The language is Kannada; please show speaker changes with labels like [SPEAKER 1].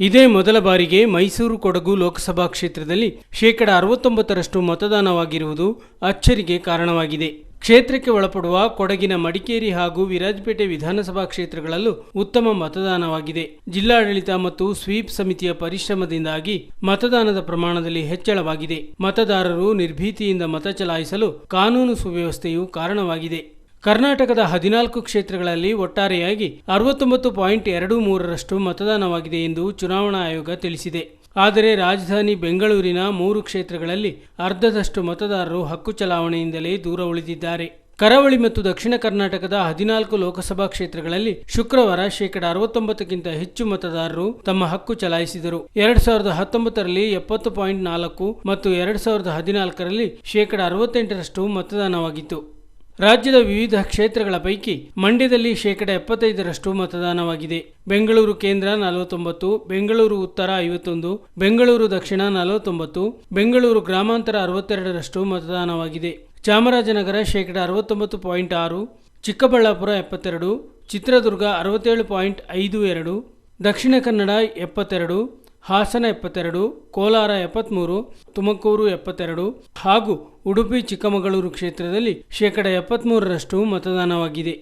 [SPEAKER 1] ಇದೇ ಮೊದಲ ಬಾರಿಗೆ ಮೈಸೂರು ಕೊಡಗು ಲೋಕಸಭಾ ಕ್ಷೇತ್ರದಲ್ಲಿ ಶೇಕಡ ಅರವತ್ತೊಂಬತ್ತರಷ್ಟು ಮತದಾನವಾಗಿರುವುದು ಅಚ್ಚರಿಗೆ ಕಾರಣವಾಗಿದೆ. ಕ್ಷೇತ್ರಕ್ಕೆ ಒಳಪಡುವ ಕೊಡಗಿನ ಮಡಿಕೇರಿ ಹಾಗೂ ವಿರಾಜಪೇಟೆ ವಿಧಾನಸಭಾ ಕ್ಷೇತ್ರಗಳಲ್ಲೂ ಉತ್ತಮ ಮತದಾನವಾಗಿದೆ. ಜಿಲ್ಲಾಡಳಿತ ಮತ್ತು ಸ್ವೀಪ್ ಸಮಿತಿಯ ಪರಿಶ್ರಮದಿಂದಾಗಿ ಮತದಾನದ ಪ್ರಮಾಣದಲ್ಲಿ ಹೆಚ್ಚಳವಾಗಿದೆ. ಮತದಾರರು ನಿರ್ಭೀತಿಯಿಂದ ಮತ ಚಲಾಯಿಸಲು ಕಾನೂನು ಸುವ್ಯವಸ್ಥೆಯು ಕಾರಣವಾಗಿದೆ. ಕರ್ನಾಟಕದ ಹದಿನಾಲ್ಕು ಕ್ಷೇತ್ರಗಳಲ್ಲಿ ಒಟ್ಟಾರೆಯಾಗಿ ಅರವತ್ತೊಂಬತ್ತು ಪಾಯಿಂಟ್ ಎರಡು ಮೂರರಷ್ಟು ಮತದಾನವಾಗಿದೆ ಎಂದು ಚುನಾವಣಾ ಆಯೋಗ ತಿಳಿಸಿದೆ. ಆದರೆ ರಾಜಧಾನಿ ಬೆಂಗಳೂರಿನ ಮೂರು ಕ್ಷೇತ್ರಗಳಲ್ಲಿ ಅರ್ಧದಷ್ಟು ಮತದಾರರು ಹಕ್ಕು ಚಲಾವಣೆಯಿಂದಲೇ ದೂರ ಉಳಿದಿದ್ದಾರೆ. ಕರಾವಳಿ ಮತ್ತು ದಕ್ಷಿಣ ಕರ್ನಾಟಕದ ಹದಿನಾಲ್ಕು ಲೋಕಸಭಾ ಕ್ಷೇತ್ರಗಳಲ್ಲಿ ಶುಕ್ರವಾರ ಶೇಕಡ ಅರವತ್ತೊಂಬತ್ತಕ್ಕಿಂತ ಹೆಚ್ಚು ಮತದಾರರು ತಮ್ಮ ಹಕ್ಕು ಚಲಾಯಿಸಿದರು. ಎರಡ್ ಸಾವಿರದ ಹತ್ತೊಂಬತ್ತರಲ್ಲಿ ಎಪ್ಪತ್ತು ಪಾಯಿಂಟ್ ನಾಲ್ಕು ಮತ್ತು ಎರಡ್ ಸಾವಿರದ ಹದಿನಾಲ್ಕರಲ್ಲಿ ಶೇಕಡ ಅರವತ್ತೆಂಟರಷ್ಟು ಮತದಾನವಾಗಿತ್ತು. ರಾಜ್ಯದ ವಿವಿಧ ಕ್ಷೇತ್ರಗಳ ಪೈಕಿ ಮಂಡ್ಯದಲ್ಲಿ ಶೇಕಡ ಎಪ್ಪತ್ತೈದರಷ್ಟು ಮತದಾನವಾಗಿದೆ. ಬೆಂಗಳೂರು ಕೇಂದ್ರ ನಲವತ್ತೊಂಬತ್ತು, ಬೆಂಗಳೂರು ಉತ್ತರ ಐವತ್ತೊಂದು, ಬೆಂಗಳೂರು ದಕ್ಷಿಣ ನಲವತ್ತೊಂಬತ್ತು, ಬೆಂಗಳೂರು ಗ್ರಾಮಾಂತರ ಅರವತ್ತೆರಡರಷ್ಟು ಮತದಾನವಾಗಿದೆ. ಚಾಮರಾಜನಗರ ಶೇಕಡ ಅರವತ್ತೊಂಬತ್ತು ಪಾಯಿಂಟ್ ಆರು, ಚಿಕ್ಕಬಳ್ಳಾಪುರ ಎಪ್ಪತ್ತೆರಡು, ಚಿತ್ರದುರ್ಗ ಅರವತ್ತೇಳು ಪಾಯಿಂಟ್ ಐದು ಎರಡು, ದಕ್ಷಿಣ ಕನ್ನಡ ಎಪ್ಪತ್ತೆರಡು ಹಾಸನ ಎಪ್ಪತ್ತೆರಡು ಕೋಲಾರ ಎಪ್ಪತ್ತ್ಮೂರು ತುಮಕೂರು ಎಪ್ಪತ್ತೆರಡು ಹಾಗೂ ಉಡುಪಿ ಚಿಕ್ಕಮಗಳೂರು ಕ್ಷೇತ್ರದಲ್ಲಿ ಶೇಕಡ ಎಪ್ಪತ್ತ್ಮೂರರಷ್ಟು ಮತದಾನವಾಗಿದೆ.